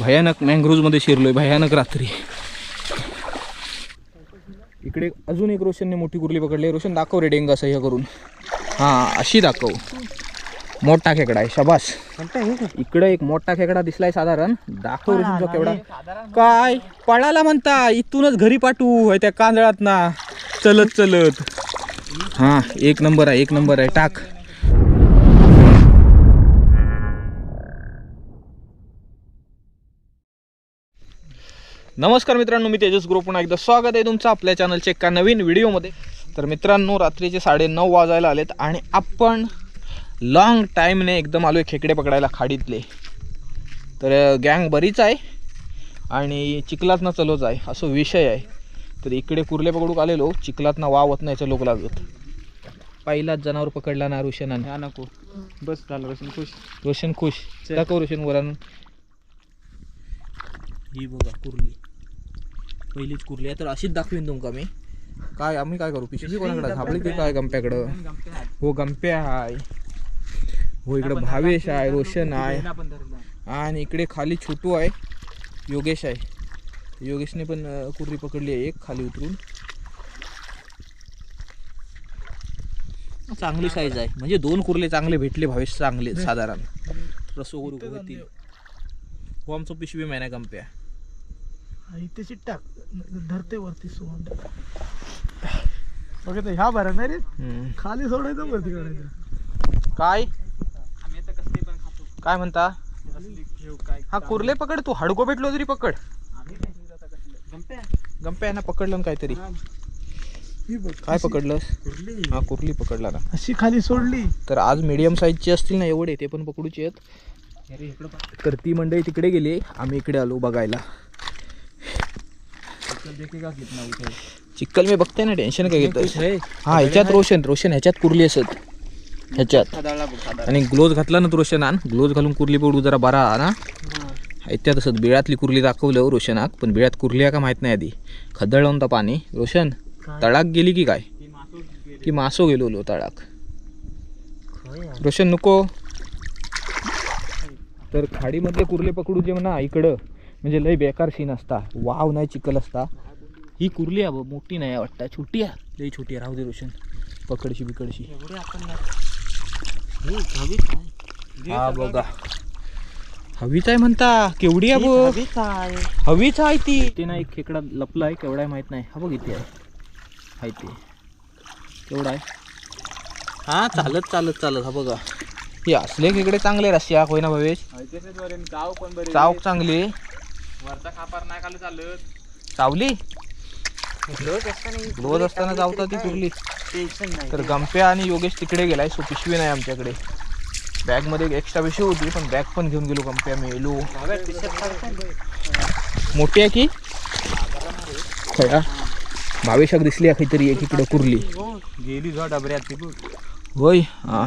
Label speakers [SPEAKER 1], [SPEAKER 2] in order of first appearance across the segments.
[SPEAKER 1] भयानक मँग्रोव्जमध्ये शिरलोय भयानक रात्री. इकडे अजून एक रोशनने मोठी कुर्ली पकडली. रोशन दाखव रे डेंगा सह्य करून. हां अशी दाखव. मोठा खेकडा आहे शबास. इकडे एक मोठा खेकडा दिसलाय साधारण. दाखव रे तुमचा केवढा. काय? पळाला म्हणता. इथूनच घरी पाठवू त्या कांदळात ना चलत चलत. हां एक नंबर आहे एक नंबर आहे. टाक. नमस्कार मित्रांनो मी तेजस ग्रुप. पुन्हा एकदा स्वागत आहे तुमचं आपल्या चॅनलच्या एका नवीन व्हिडिओमध्ये तर मित्रांनो रात्रीचे साडे नऊ वाजायला आलेत आणि आपण लॉंग टाईमने एकदम आलो आहे खेकडे पकडायला खाडीतले. तर गँग बरीच आहे आणि चिखलात ना चलोच आहे असं विषय आहे. तर इकडे कुर्ले पकडूक आलेलो चिखलात ना वावत नाही चलोक लागत पहिलाच जनावर पकडला ना रोशनाने
[SPEAKER 2] हा नको. बस झालं रोशन खुश.
[SPEAKER 1] रोशन खुश. दाखव रोशन वर आणून ही बघा कुर्ली. पहिलीच कुर्ली आहे. तर अशीच दाखवीन तुमका मी. काय आम्ही काय करू? पिशवी कोणाकडे? की काय गंप्याकडं? हो गंप्या आहे हो इकडं भावेश आहे रोशन आहे आणि इकडे खाली छोटू आहे योगेश आहे. योगेशने पण अं, कुर्ली पकडली आहे एक खाली उतरून. चांगली साईज आहे. म्हणजे दोन कुर्ले चांगले भेटले भावेश चांगले साधारण. रसो करू होतील हो आमचं पिशवी महिना गंप्या.
[SPEAKER 2] इथे टाक धरते वरती सोंड. बघा ह्या बरं नाही रे. खाली सोडायचं वरती काढायचं.
[SPEAKER 1] काय? काय म्हणता? हा कुर्ले पकड तू हडको भेटलो तरी पकड. गंप्या? ना पकडलं ना काहीतरी.
[SPEAKER 2] ही. बघ
[SPEAKER 1] काय पकडलंस? हा कुर्ली पकडला ना.
[SPEAKER 2] अशी खाली सोडली.
[SPEAKER 1] तर आज मीडियम साईजचे असतील ना एवढे ते पण पकडूचे आहेत. तर ती मंडळी तिकडे गेली. आम्ही इकडे आलो बघायला. चिक्कल मी बघते ना टेन्शन काय घेत हा ह्याच्यात रोशन रोशन ह्याच्यात कुर्ली असत. ह्याच्यात. आणि ग्लोज घातला ना तू रोशन आण. ग्लोज घालून कुर्ली पडू जरा बरा ना. ह्याच्यात असत. बिळातली कुर्ली दाखवलं रोशनाक पण बिळात कुर्ली आहे का माहीत नाही आधी. खदळलं होता पाणी. रोशन तळाक गेली की काय? की मासो गेलो. लो तळाक रोशन नको. तर खाडीमधले कुर्ले पकडू जे म्हणा इकडं. म्हणजे लय बेकार सीन असता. वाव नाही चिकल असता. ही कुर्ली आहे मोठी नाही वाटतं. छोटी आहे. लई छोटी आहे. राहू दे रोशन. पकडशी बिकडशी. हा बघा. हवीच आहे म्हणता. केवढी आहे बघ. हवीच आहे ती. ते ना एक खेकडा लपला आहे केवढा आहे माहीत नाही. हा बघ इथे आहे. ते केवढा आहे? हा चालत चालत चालत. हा बघा. हे असले खेकडे चांगले रस्सिया होय ना भवेश? चावक चांगली.
[SPEAKER 2] वरचा खापार नाही खाली चालत.
[SPEAKER 1] चावली? रोज असताना चावता ती कुर्ली
[SPEAKER 2] टेन्शन नाही.
[SPEAKER 1] तर गंप्या आणि योगेश तिकडे गेलाय सो पिशवी नाही आमच्याकडे. बॅगमध्ये एक एक्स्ट्रा पिशवी होती पण बॅग पण घेऊन गेलो गंप्या मेलो. मोठी आहे की? खया भावेशाक दिसली आहे काहीतरी एक इकडे कुर्ली
[SPEAKER 2] गेली जो डबऱ्यात ती बघ.
[SPEAKER 1] होय हा.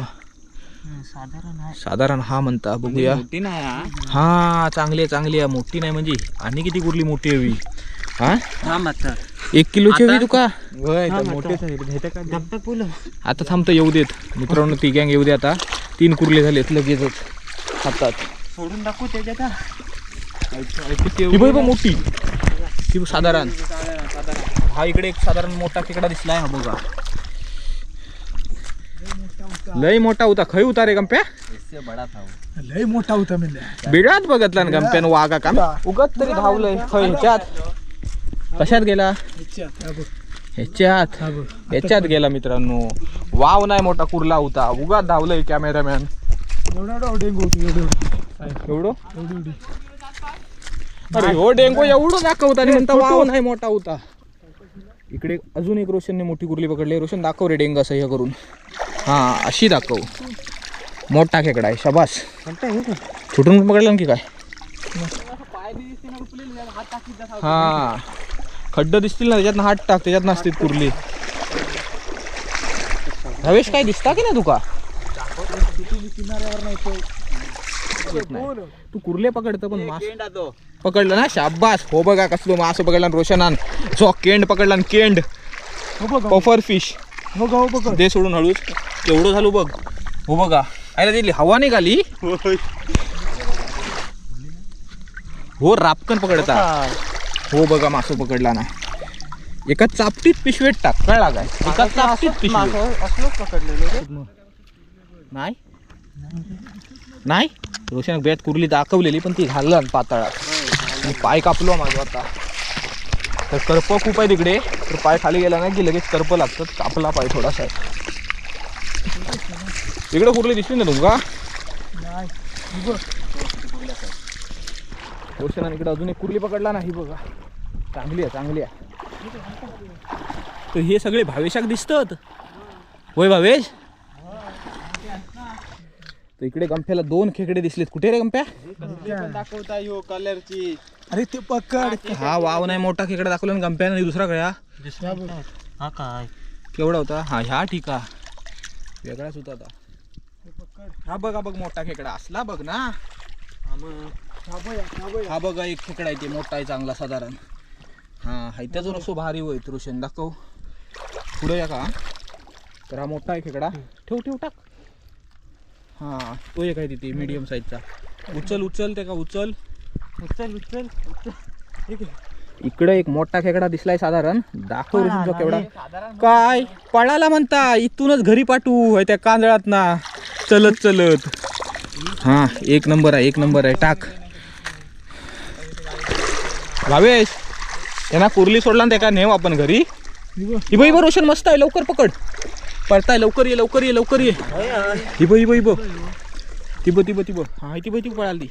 [SPEAKER 2] साधारण आहे.
[SPEAKER 1] साधारण हा म्हणता बघूया.
[SPEAKER 2] मोठी नाही हा?
[SPEAKER 1] चांगली आहे चांगली आहे. मोठी नाही म्हणजे आणि किती कुर्ली मोठी हवी हा?
[SPEAKER 2] हा? मात्र.
[SPEAKER 1] एक किलोची हवी तुका आता थांबतं येऊ देत. मित्रांनो ती गँग येऊ दे आता. तीन कुर्ले झालेत लगेचच. हातात.
[SPEAKER 2] सोडून दाखवू त्याच्यात
[SPEAKER 1] ही? मोठी. ती साधारण. हा इकडे एक साधारण मोठा खेकडा दिसलाय हा बघा. लय मोठा होता. खय होता रे गंप्या?
[SPEAKER 2] लय मोठा होता म्हणजे
[SPEAKER 1] बिडात बघतला ना गंप्यान वागा का? उगत तरी धावलंय. खय ह्याच्यात? कशात गेला? ह्याच्यात ह्याच्यात? गेला मित्रांनो. वाव नाही मोठा कुर्ला होता. उगाच धावलंय कॅमेरामॅन
[SPEAKER 2] एवढा एवढा डेंगू होती एवढं
[SPEAKER 1] एवढं.
[SPEAKER 2] एवढी? एवढी
[SPEAKER 1] अरे हो डेंगू एवढं दाखवता आणि म्हणता वाव नाही मोठा होता. इकडे अजून एक रोशनने मोठी कुर्ली पकडली. रोशन दाखव रे डेंगा सह्य करून. हा अशी दाखव. मोठा खेकडा आहे शबास. छुटून पकडला की काय? हा. खड्ड दिसतील ना त्याच्यात हात टाक त्याच्यात नसतील कुर्ली. रवेश काय दिसता की ना तुका. तू कुर्ले पकडतं पण मास पकडलं ना? शाबास. हो बघा कसलो मास पकडला रोशनान. जो केंड पकडला केंड.
[SPEAKER 2] हो
[SPEAKER 1] पफर फिश
[SPEAKER 2] हो गाव बघ.
[SPEAKER 1] दे सोडून हळूच. केवढं झालो बघ. हो बघा. आयला दिली हवा निघाली. हो रापकन पकडता. हो. बघा मासो पकडला ना एका चापटीत पिशवेत टाक कळला काय? एका चापटीत
[SPEAKER 3] पकडलेलं रे.
[SPEAKER 1] नाही? नाही? रोशन बेत कुर्ली दाखवलेली पण ती घाललं पाताळात. पाय कापलो माझा आता. तर करप खूप आहे तिकडे. तर पाय खाली गेला नाही की लगेच करप लागतात कापला पाय थोडासा. तिकडे कुर्ली दिसली ना तुमका?
[SPEAKER 2] नाही बघ.
[SPEAKER 1] रोशन इकडे अजून एक कुर्ली पकडला नाही बघा. चांगली आहे चांगली आहे. तर हे सगळे भावेशाक दिसतात. होय भावेश? तर इकडे गंप्याला दोन खेकडे दिसलेत. कुठे रे गंप्या?
[SPEAKER 3] दाखवता यो कलरची
[SPEAKER 2] अरे ते पकड.
[SPEAKER 1] हा वाव नाही मोठा खेकडा दाखवला ना गंप्यानं आणि दुसरा कळ्या
[SPEAKER 3] हा काय
[SPEAKER 1] केवढा होता? हा ह्या ठीक. वेगळाच होता आता. हा बघा बघ मोठा खेकडा. असला बघ ना.
[SPEAKER 2] हा बघ, हा बघ.
[SPEAKER 1] हा बघा एक खेकडा आहे ते मोठा आहे चांगला साधारण. हा हायत्याचं असो भारी होय रोशन दाखव. पुढे या का? तर हा मोठा आहे खेकडा. ठेव ठेव टाक. हा तो एक आहे तिथे मीडियम साईजचा उचल उचल ते का उचल?
[SPEAKER 3] उचल उचल उचल.
[SPEAKER 1] इकडे एक मोठा खेकडा दिसलाय साधारण. दाखव तुमचा केवढा. काय? पळाला म्हणता. इथूनच घरी पाठवू त्या कांदळात ना चलत चलत. हा एक नंबर आहे एक नंबर आहे. टाक. भावेश त्यांना कुर्ली सोडला ना ते का नेऊ आपण घरी.
[SPEAKER 2] ही बघ.
[SPEAKER 1] ही बाई रोशन मस्त आहे. लवकर पकड. पळताय लवकर ये लवकर ये लवकर ये. ही बघ ही बघ ही बघ ती बघ ती बघ ती बघ हा ती बघ ती पळाली.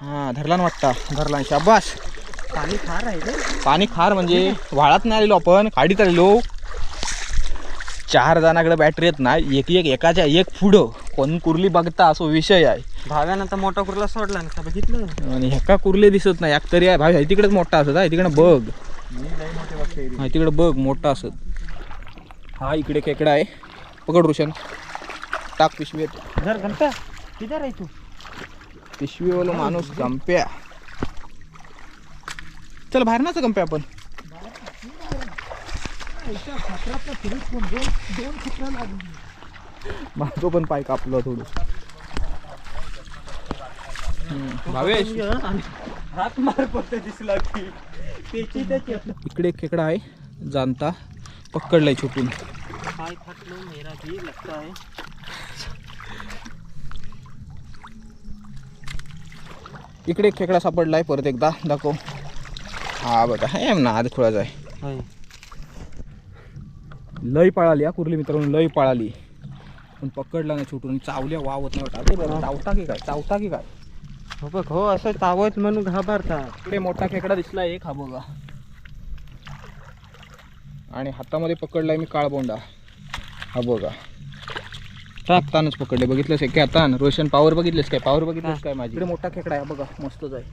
[SPEAKER 1] हा धरला ना वाटता. धरला शाबास.
[SPEAKER 3] पाणी खार आहे रे.
[SPEAKER 1] पाणी खार म्हणजे वाळात नाही आलेलो आपण खाडीत आलेलो. चार जणाकडे बॅटरी येत नाही. एक एक एकाच्या एक पुढं. कोण कुर्ली बघता असो विषय आहे.
[SPEAKER 3] भाव्यानं तर मोठा कुर्ला सोडला ना बघितलं
[SPEAKER 1] आणि ह्याका कुर्ले दिसत नाही. एक तरी आहे. भाई तिकडेच मोठा असत आहे तिकडे बघ. हा तिकडे बघ. मोठा असत. हा इकडे खेकडा आहे. पकड रोशन. टाक पिशवीत.
[SPEAKER 3] घंटा. किती आहे तू?
[SPEAKER 1] पिशवीवाला माणूस गंप्या. चल बाहेर नाच गंप्या आपण.
[SPEAKER 2] मागतो पण
[SPEAKER 1] पाय कापलं थोडं. भावेश.
[SPEAKER 3] हात मार पडत दिसला की
[SPEAKER 1] इकडे एक खेकडा आहे जाणता. पकडलाय छोटून
[SPEAKER 3] पाय फाटलो मेरा भी लगता है
[SPEAKER 1] इकडे एक खेकडा सापडलाय परत एकदा दाखव. हा बघा हे ना आधी थोडाच आहे. लय पळाली हा कुर्ली मित्रांनो लय पळाली. पण पकडला नाही छोटून चावल्या वावत नाही वाटत. चावता की काय? चावता की काय?
[SPEAKER 3] हो बघ हो असं चावत म्हणून घाबरतात
[SPEAKER 1] इकडे मोठा खेकडा दिसला एक हा बघा. आणि हातामध्ये पकडलाय मी काळबोंडा. हा बघा. हातानच पकडले. बघितलंस काय? हातान रोशन पॉवर बघितलेस काय? पॉवर बघितलंस काय माझी? इकडे मोठा खेकडा आहे बघा मस्तच आहे.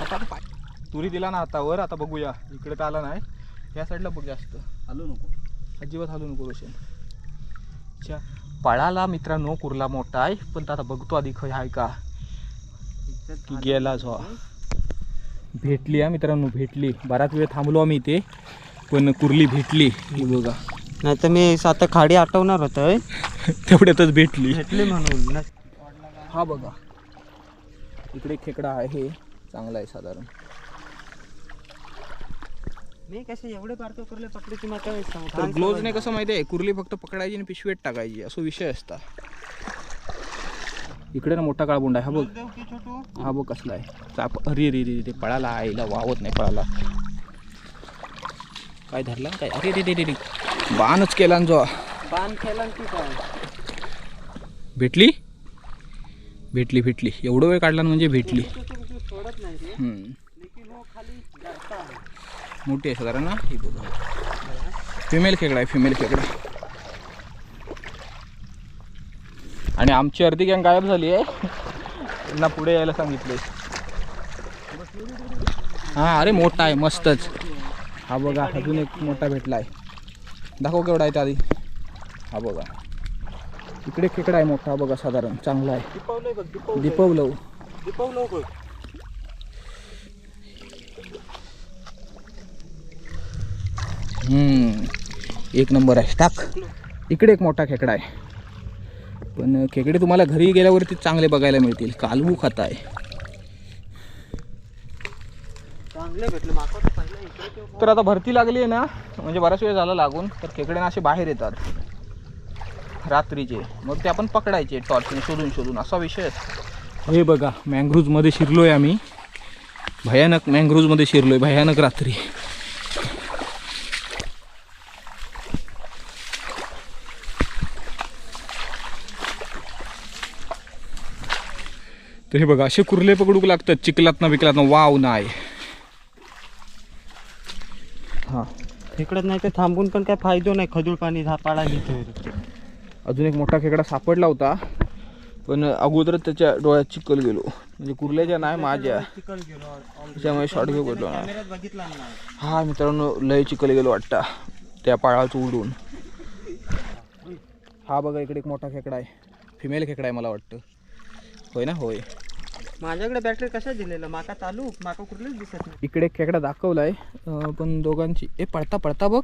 [SPEAKER 1] आता पाय- तुरी दिला ना हातावर आता बघूया. इकडे तर आला नाही. या साईडला बघ जास्त. हलू नको. अजिबात हलू नको रोशन. अच्छा. पळाला मित्रांनो कुर्ला मोठा आहे. पण तो आता बघतो आधी खय आहे का. की गेलाच हो भेटली हा मित्रांनो भेटली. बराच वेळ थांबलो आम्ही इथे. पण कुर्ली भेटली. ही बघा.
[SPEAKER 3] नाही तर मी आता खाडी आठवणार होतं
[SPEAKER 1] तेवढ्यातच भेटली.
[SPEAKER 3] भेटली म्हणून. न-
[SPEAKER 1] हा बघा. इकडे खेकडा आहे. चांगला आहे साधारण.
[SPEAKER 3] मी कसे एवढे बारके करले पकडले तुम्ही
[SPEAKER 1] तर ग्लोजने कसं माहिती आहे? कुर्ली फक्त पकडायची आणि पिशवीत टाकायची. असं विषय असता. इकडे ना मोठा काळबोंड आहे. हा बघ.
[SPEAKER 3] छोटू?
[SPEAKER 1] हा बघ कसला आहे. चाप अरे रे रे ते पळाला. आईला वावत नाही पळाला. काय धरला? काय? अरे रे रे रे बाणच केला जो.
[SPEAKER 3] पान खेळला की काय?
[SPEAKER 1] भेटली? भेटली भेटली. एवढं वेळ काढला म्हणजे भेटली.
[SPEAKER 3] सोडत नाही रे.
[SPEAKER 1] हम्म.
[SPEAKER 3] लेकिन वो खाली डरता है
[SPEAKER 1] मोठी आहे साधारण ना ही बघा. फिमेल खेकडा आहे फिमेल खेकडा. आणि आमची अर्धी गँग गायब झाली आहे. त्यांना पुढे यायला सांगितले हा अरे मोठा आहे मस्तच. हा बघा अजून एक मोठा भेटला आहे दाखव केवढा आहे त्या आधी. हा बघा. इकडे खेकडा आहे मोठा बघा साधारण चांगला आहे. दीपवलव हम्म, एक नंबर आहे. टाक. इकडे एक मोठा खेकडा आहे. पण खेकडे तुम्हाला घरी गेल्यावरती चांगले बघायला मिळतील. कालवू खाता आहे
[SPEAKER 3] चांगले भेटले माका तर
[SPEAKER 1] आता भरती लागली आहे ना म्हणजे बराच वेळ झाला लागून तर खेकडे ना असे बाहेर येतात. रात्रीचे. मग ते आपण पकडायचे टॉर्चने शोधून शोधून. असा विषय हे बघा मँग्रोजमध्ये शिरलोय आम्ही. भयानक मँग्रोजमध्ये शिरलोय भयानक रात्री. तर हे बघा असे कुर्ले पकडूक लागतात चिखलात ना बिकलात ना वाव नाही हां.
[SPEAKER 3] इकडत नाही तर थांबून पण काय फायदो नाही खजूळ पाणी झापाळा घेतो
[SPEAKER 1] अजून एक मोठा खेकडा सापडला होता पण अगोदरच त्याच्या डोळ्यात चिखल गेलो. म्हणजे कुर्ल्याच्या नाही माझ्या.
[SPEAKER 3] चिकल गेलो.
[SPEAKER 1] त्याच्यामुळे शॉर्ट घेऊ पडलो ना
[SPEAKER 3] नाही.
[SPEAKER 1] हा मित्रांनो लय चिखल गेलो वाटता. त्या पाळाचं उडून. हा बघा इकडे एक मोठा खेकडा आहे. फिमेल खेकडा आहे मला वाटतं. होय ना? होय.
[SPEAKER 3] माझ्याकडे बॅटरी कशा दिलेलं? माका चालू माका कुठलेच दिसत नाही.
[SPEAKER 1] इकडे खेकडा दाखवलाय. अं, पण दोघांची ए पळता पळता बघ.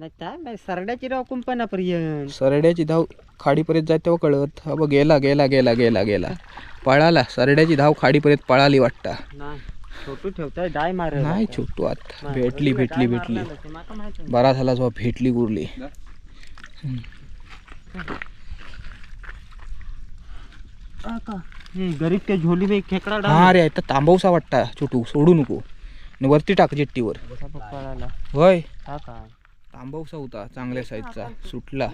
[SPEAKER 3] नाही काय बाई सरड्याची राव कुंपणापर्यंत.
[SPEAKER 1] सरड्याची धाव खाडीपर्यंत जाय तेव्हा कळत. हा बघ गेला गेला गेला गेला गेला. पळाला. सरड्याची धाव खाडीपर्यंत पळाली वाटता.
[SPEAKER 3] नाही छोटू ठेवताय डाय मार
[SPEAKER 1] नाही छोटू आता. भेटली भेटली भेटली.
[SPEAKER 3] माका माहीत नाही.
[SPEAKER 1] बरा झाला जेव्हा भेटली गुरली.
[SPEAKER 3] का? गरीब त्या झोली में खेकडा डाल
[SPEAKER 1] हा रे आता तांबवसा वाटता. छोटू सोडू नको. आणि वरती टाक जेट्टीवर. होय.
[SPEAKER 3] हा का?
[SPEAKER 1] तांबवसा होता चांगल्या साईजचा सुटला.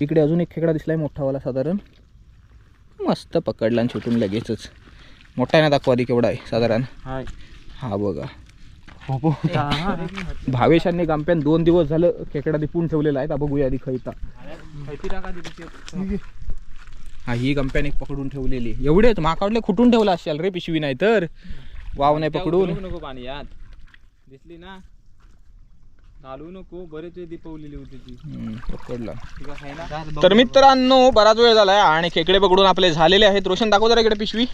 [SPEAKER 1] इकडे अजून एक खेकडा दिसलाय मोठावाला साधारण. मस्त पकडला आणि छोटून लगेचच. मोठा आहे ना दाखवा आधी केवढा आहे साधारण.
[SPEAKER 3] हाय.
[SPEAKER 1] हा बघा.
[SPEAKER 3] हा.
[SPEAKER 1] भावेशांनी गंप्यान दोन दिवस झालं खेकडा दिपून ठेवलेला आहे. आता बघूया आधी खैता हा ही गंप्याने पकडून ठेवलेली. एवढेच माकाडले खुटून ठेवला असेल रे पिशवी नाही तर. वाव नाही पकडून.
[SPEAKER 4] नको पाणी यात. दिसली ना? घालू नको बरेच वेळ दिपवलेली होती ती.
[SPEAKER 1] हम्म, पकडला.
[SPEAKER 4] तुला
[SPEAKER 1] तर मित्रांनो बराच वेळ झालाय. आणि खेकडे पकडून आपले झालेले आहेत. रोशन दाखव जरा इकडे पिशवी.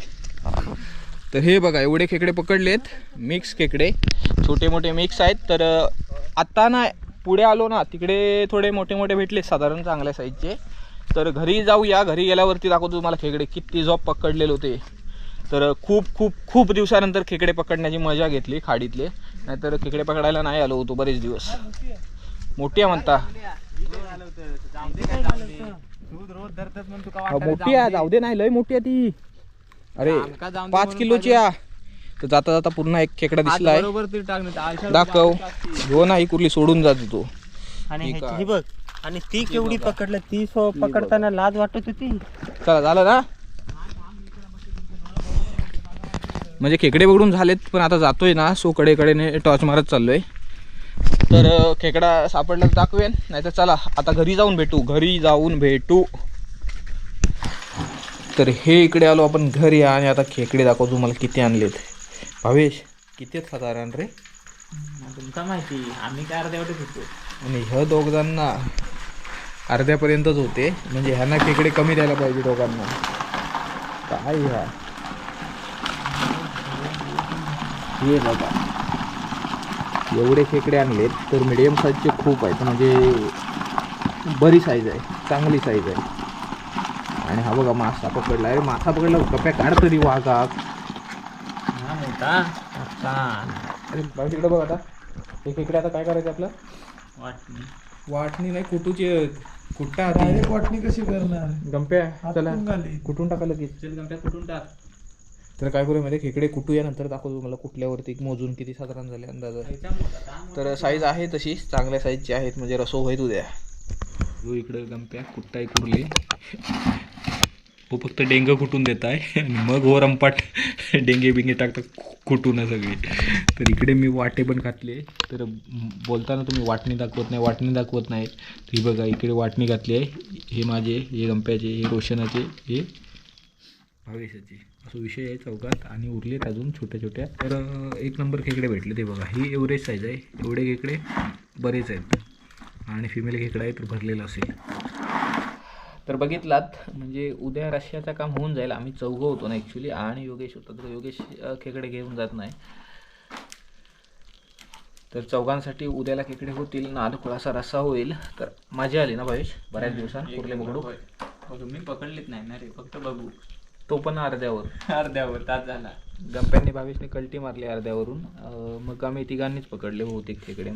[SPEAKER 1] तर हे बघा एवढे खेकडे पकडलेत. मिक्स खेकडे. छोटे मोठे मिक्स आहेत. तर अं, आता ना पुढे आलो ना तिकडे थोडे मोठे मोठे भेटले. साधारण चांगल्या साईजचे तर घरी जाऊया. घरी गेल्यावरती दाखवतो तुम्हाला खेकडे. किती जॉब पकडलेले होते. तर खूप खूप खूप दिवसानंतर खेकडे पकडण्याची मजा घेतली खाडीतले. नाहीतर खेकडे पकडायला नाही आलो होतो बरेच दिवस. मोठी आहे म्हणता. मोठी आहे. जाऊ दे नाही. लय मोठी आहे ती. अरे पाच किलोची आहे. तर जाता जाता पुन्हा एक खेकडा
[SPEAKER 4] तर आळशाला
[SPEAKER 1] दाखव. हो नाही कुर्ली सोडून जातो तो. आहे.
[SPEAKER 3] ही बघ. आणि ती केवढी पकडलं ती सो पकडताना लाज वाटत होती.
[SPEAKER 1] चला झालं ना? म्हणजे खेकडे पकडून झालेत पण आता जातोय ना सो कडे कडेने टॉर्च मारत चाललोय. तर खेकडा सापडला तर दाखवेन नाही तर चला आता घरी जाऊन भेटू घरी जाऊन भेटू. तर हे इकडे आलो आपण घरी आणि आता खेकडे दाखवतो तुम्हाला किती आणलेत. भावेश किती साधारण रे?
[SPEAKER 4] तुमका माहिती आम्ही काय अर्ध्या वाटत होतो.
[SPEAKER 1] आणि ह्या दोघांना अर्ध्यापर्यंतच होते. म्हणजे ह्यांना खेकडे कमी द्यायला पाहिजे दोघांना. काय ह्या? हे बघा. एवढे खेकडे आणलेत तर मिडियम साईजचे खूप आहेत. म्हणजे बरी साईज आहे चांगली साईज आहे. आणि हा बघा मासा पकडला. अरे मासा पकडला कप्या काढ तरी
[SPEAKER 4] हा अच्छा.
[SPEAKER 1] अरे तिकडे बघ आता. हे खेकडे आता काय करायचं आपलं?
[SPEAKER 4] वाटणी.
[SPEAKER 1] वाटणी नाही कुटूची कुट्टा
[SPEAKER 2] डायरेक्ट वाटणी कशी करणार?
[SPEAKER 1] गंप्या चला.
[SPEAKER 2] हातून घाली.
[SPEAKER 1] कुठून टाका लगेच?
[SPEAKER 4] चल गमट्या कुठून टाक?
[SPEAKER 1] तर काय करूया माहिती खेकडे कुटूया नंतर दाखवतो मला कुठल्यावरती मोजून किती साधारण झाले अंदाज.
[SPEAKER 4] खायचा मोठा का?
[SPEAKER 1] तर साईज आहे तशी चांगल्या साईजची आहेत म्हणजे रसो होईत उद्या हो इकडं गंप्या कुट्टाय कुरली? हो फक्त डेंग कुटून देत आहे आणि मग हो रंपाट डेंगे बिंगे टाकतात. कुटून सगळी. तर इकडे मी वाटे पण घातले. तर बोलताना तुम्ही वाटणी दाखवत नाही वाटणी दाखवत नाही. ही बघा इकडे वाटणी घातली आहे. हे माझे हे गंप्याचे हे रोशनाचे हे भावेशाचे. असं विषय आहे चौकात आणि उरलेत अजून छोट्या छोट्या. तर एक नंबर खेकडे भेटले ते बघा. ही एवरेज साईज आहे. एवढे खेकडे बरेच आहेत. आणि फिमेल खेकडा आहे तर भरलेला असेल. तर बघितलात म्हणजे उद्या रशियाचं काम होऊन जाईल. आम्ही चौघं होतो ना ॲक्च्युली आणि योगेश होता तर योगेश खेकडे घेऊन जात नाही. तर चौघांसाठी उद्याला खेकडे होतील नाद थोडासा रस्सा होईल. तर मजा आली ना भावेश? बऱ्याच दिवसांत कुर्ले बघडू
[SPEAKER 4] बघ? मी पकडलीच नाही ना रे फक्त बघू.
[SPEAKER 1] तो पण अर्ध्यावर.
[SPEAKER 4] अर्ध्यावर तास झाला.
[SPEAKER 1] गप्प्यांनी भावेशने कल्टी मारली अर्ध्यावरून. मग आम्ही तिघांनीच पकडले बहुतेक खेकडे.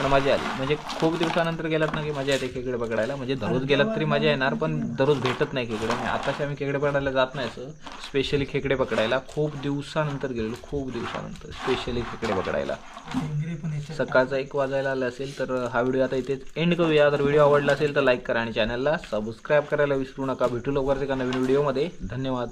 [SPEAKER 1] पण मजा आली. म्हणजे खूप दिवसानंतर गेलात ना की मजा येते खेकडे पकडायला. म्हणजे दररोज गेलात तरी मजा येणार पण दररोज भेटत नाही खेकडे. आणि आताशी आम्ही खेकडे पकडायला जात नाही असं. स्पेशली खेकडे पकडायला. खूप दिवसानंतर गेलेलो. खूप दिवसानंतर स्पेशली खेकडे पकडायला. सकाळचा एक वाजायला आला असेल तर हा व्हिडिओ आता इथेच एंड करूया. जर व्हिडिओ आवडला असेल तर लाईक करा आणि चॅनलला सबस्क्राईब करायला विसरू नका. भेटू लवकरच एका नवीन व्हिडिओमध्ये धन्यवाद.